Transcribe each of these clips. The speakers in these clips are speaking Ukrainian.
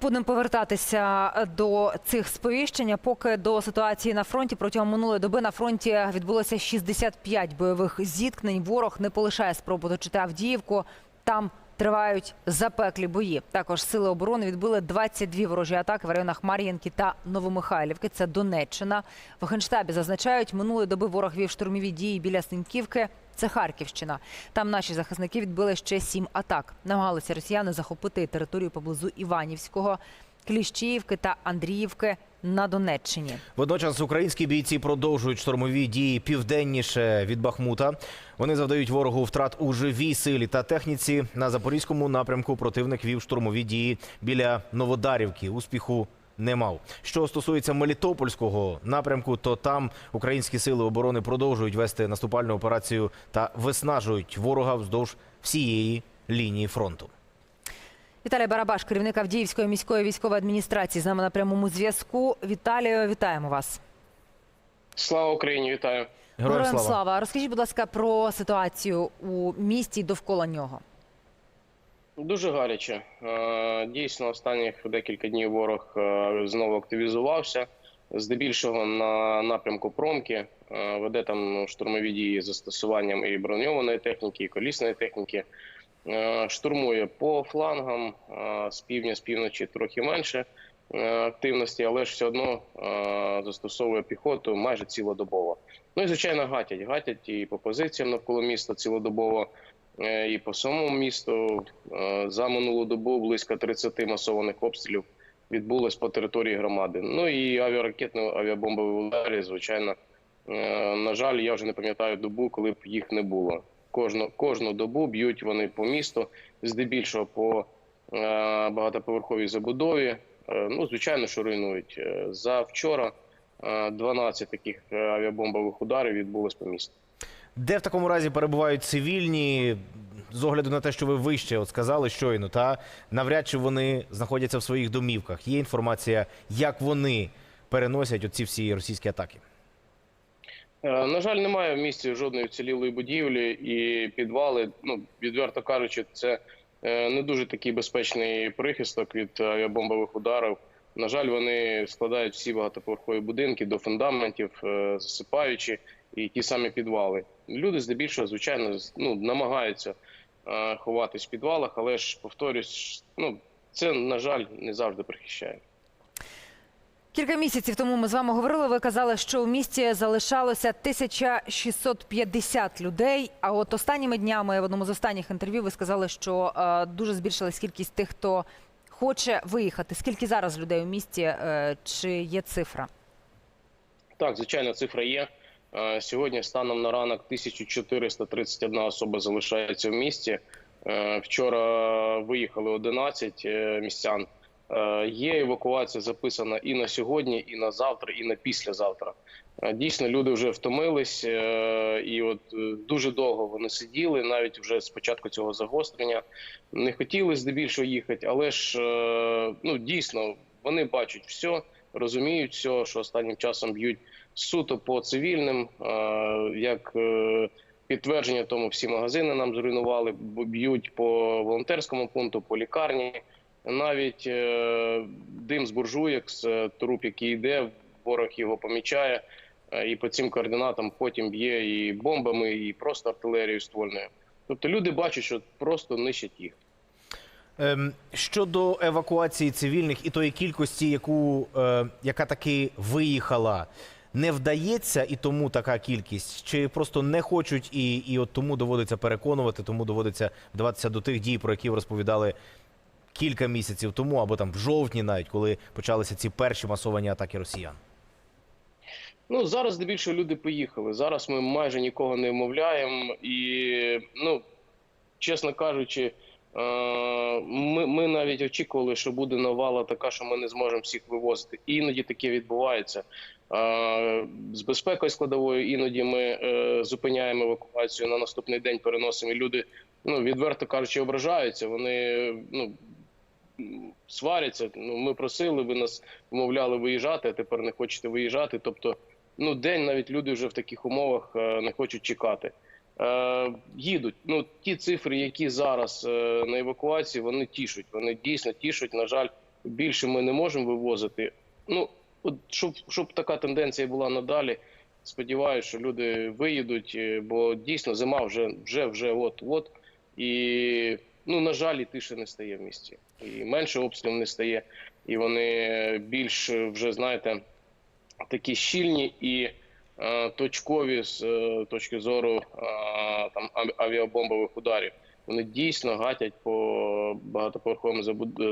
Будемо повертатися до цих сповіщень. Поки до ситуації на фронті протягом минулої доби на фронті відбулося 65 бойових зіткнень. Ворог не полишає спроб оточити Авдіївку. Там тривають запеклі бої. Також сили оборони відбили 22 ворожі атаки в районах Мар'їнки та Новомихайлівки. Це Донеччина. В Генштабі зазначають, минулої доби ворог вів штурмові дії біля Синьківки. Це Харківщина. Там наші захисники відбили ще сім атак. Намагалися росіяни захопити територію поблизу Іванівського, Кліщіївки та Андріївки на Донеччині. Водночас українські бійці продовжують штурмові дії південніше від Бахмута. Вони завдають ворогу втрат у живій силі та техніці. На запорізькому напрямку противник вів штурмові дії біля Новодарівки. Успіху не мав. Що стосується Мелітопольського напрямку, то там українські сили оборони продовжують вести наступальну операцію та виснажують ворога вздовж всієї лінії фронту. Віталій Барабаш, керівник Авдіївської міської військової адміністрації, з нами на прямому зв'язку. Віталію, вітаємо вас. Слава Україні, вітаю. Героям слава! Розкажіть, будь ласка, про ситуацію у місті і довкола нього. Дуже гаряче. Е, Дійсно, останніх декілька днів ворог е, знову активізувався. Здебільшого на напрямку промки Е, веде там штурмові дії з застосуванням і броньованої техніки, і колісної техніки. Штурмує по флангам з півдня, з півночі трохи менше активності, але ж все одно застосовує піхоту майже цілодобово. Ну і звичайно, гатять. Гатять і по позиціям навколо міста цілодобово. Е, і по самому місту Е, за минулу добу близько 30 масованих обстрілів відбулось по території громади. Ну і авіаракетно авіабомбові удари, звичайно. Е, На жаль, я вже не пам'ятаю добу, коли б їх не було. Кожну, кожну добу б'ють вони по місту, здебільшого по багатоповерховій забудові. Ну, звичайно, що руйнують. За вчора е, 12 таких авіабомбових ударів відбулось по місту. Де в такому разі перебувають цивільні з огляду на те, що ви вище от сказали щойно, та навряд чи вони знаходяться в своїх домівках. Є інформація, як вони переносять оці всі російські атаки. Е, На жаль, немає в місті жодної вцілілої будівлі і підвали. Ну відверто кажучи, це е, не дуже такий безпечний прихисток від авіабомбових ударів. На жаль, вони складають всі багатоповерхові будинки до фундаментів, е, засипаючи і ті самі підвали. Люди здебільшого, звичайно, ну, намагаються е, ховатись в підвалах, але ж повторюсь, ну це на жаль не завжди прихищає. Кілька місяців тому ми з вами говорили. Ви казали, що у місті залишалося 1650 людей. А от останніми днями в одному з останніх інтерв'ю ви сказали, що е, дуже збільшилась кількість тих, хто хоче виїхати. Скільки зараз людей у місті? Е, чи є цифра? Так, звичайно, цифра є. Е, Сьогодні станом на ранок 1431 особа залишається в місті. Е, Вчора виїхали 11 е, містян. Є евакуація записана і на сьогодні, і на завтра, і на післязавтра. Дійсно, люди вже втомились, і от дуже довго вони сиділи, навіть вже з початку цього загострення. Не хотіли здебільшого їхати, але ж ну дійсно вони бачать все, розуміють все, що останнім часом б'ють суто по цивільним. е, Як е, підтвердження тому, всі магазини нам зруйнували, б'ють по волонтерському пункту, по лікарні. Навіть е, дим з буржуєк, з труп, який йде, ворог його помічає, і по цим координатам потім б'є і бомбами, і просто артилерією ствольною. Тобто люди бачать, що просто нищать їх. Ем, щодо евакуації цивільних і тої кількості, яку, яка таки виїхала, не вдається і тому така кількість, чи просто не хочуть, і, і от тому доводиться переконувати, тому доводиться вдаватися до тих дій, про які ви розповідали кілька місяців тому, або там в жовтні, навіть коли почалися ці перші масовані атаки росіян. Ну зараз здебільшого люди поїхали. Зараз ми майже нікого не вмовляємо, і ну чесно кажучи, ми, ми навіть очікували, що буде навала така, що ми не зможемо всіх вивозити. Іноді таке відбувається. Е, З безпекою складовою іноді ми е, зупиняємо евакуацію на наступний день, переносимо. І люди, ну відверто кажучи, ображаються. Вони ну сваряться. Ну ми просили, ви нас вмовляли виїжджати, а тепер не хочете виїжджати. Тобто, ну день навіть люди вже в таких умовах е, не хочуть чекати. Е, їдуть. Ну ті цифри, які зараз е, на евакуації, вони тішуть. Вони дійсно тішуть. На жаль, Більше ми не можемо вивозити. Ну, от щоб, щоб така тенденція була надалі. Сподіваюся, що люди виїдуть, е, бо дійсно зима вже вже вже от от і ну на жаль, і тише не стає в місті, і менше обстрілів не стає, і вони більш вже знаєте такі щільні і точкові з е, точки зору е, там авіабомбових ударів. Вони дійсно гатять по багатоповерховим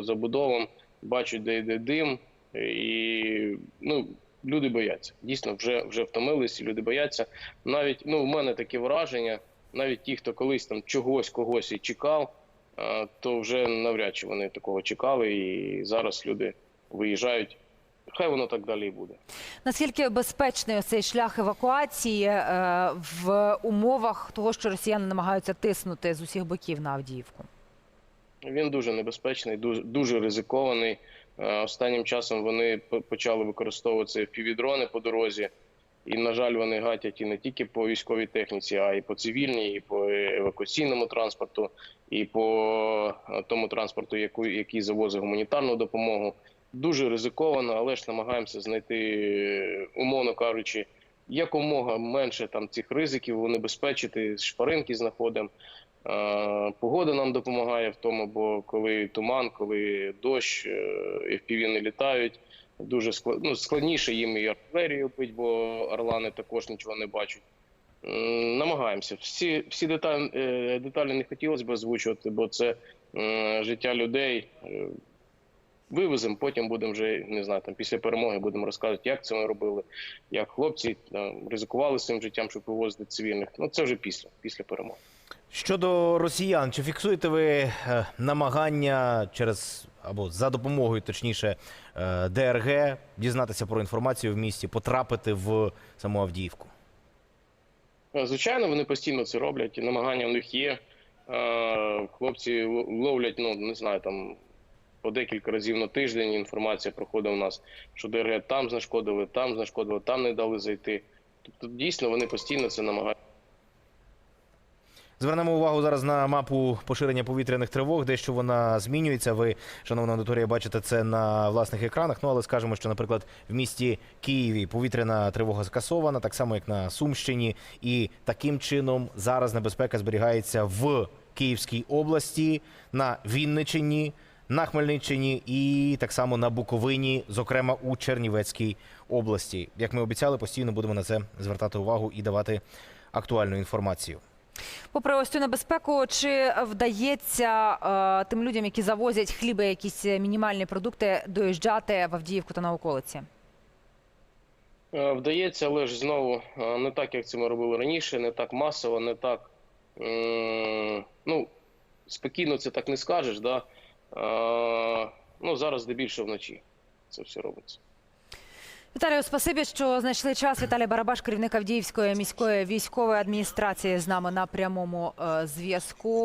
забудовам, бачать, де йде дим, і ну люди бояться. Дійсно, вже вже втомились, люди бояться. Навіть ну, в мене таке враження, навіть ті, хто колись там чогось когось і чекав, е, то вже навряд чи вони такого чекали, і зараз люди виїжджають. Хай воно так далі і буде. Наскільки безпечний цей шлях евакуації е, в умовах того, що росіяни намагаються тиснути з усіх боків на Авдіївку? Він дуже небезпечний, дуже, дуже ризикований. Е, Останнім часом вони почали використовувати півдрони по дорозі, і, на жаль, вони гатять і не тільки по військовій техніці, а й по цивільній, і по евакуаційному транспорту, і по е, тому транспорту, який завозить гуманітарну допомогу. Дуже ризиковано, але ж намагаємося знайти, е, умовно кажучи, якомога менше там цих ризиків унебезпечити, шпаринки знаходимо. Е, Погода нам допомагає в тому, бо коли туман, коли дощ, е, FPV не літають, дуже склад... ну, складніше їм і артилерію пить, бо орлани також нічого не бачать. Намагаємося. Всі, всі деталі, е, деталі не хотілося б озвучувати, бо це життя людей. Е, Вивеземо, потім будемо вже не знаю, там після перемоги будемо розказувати, як це ми робили, як хлопці там, ризикували своїм життям, щоб вивозити цивільних. Ну це вже після, після перемоги. Щодо росіян, чи фіксуєте ви е, намагання через або за допомогою, точніше, е, ДРГ дізнатися про інформацію в місті, потрапити в саму Авдіївку? Е, Звичайно, вони постійно це роблять, і намагання в них є. Е, Хлопці ловлять, ну не знаю, там по декілька разів на тиждень інформація проходить у нас, що ДРГ там знешкодили, там знешкодили, там не дали зайти. Тобто, дійсно, вони постійно це намагаються. Звернемо увагу зараз на мапу поширення повітряних тривог, дещо вона змінюється. Ви, шановна аудиторія, бачите це на власних екранах. Ну але скажемо, що, наприклад, в місті Києві повітряна тривога скасована, так само як на Сумщині, і таким чином зараз небезпека зберігається в Київській області, на Вінниччині, на Хмельниччині і так само на Буковині, зокрема у Чернівецькій області. Як ми обіцяли, постійно будемо на це звертати увагу і давати актуальну інформацію. Попри ось цю небезпеку, чи вдається е, тим людям, які завозять хліби, якісь мінімальні продукти, доїжджати в Авдіївку та на околиці? Е, Вдається, але ж знову е, не так, як це ми робили раніше, не так масово, не так. Ну, спокійно це так не скажеш, да? Е, Ну, зараз здебільшого вночі це все робиться. Віталію, спасибі, що знайшли час. Віталій Барабаш, керівник Авдіївської міської військової адміністрації, з нами на прямому е, зв'язку.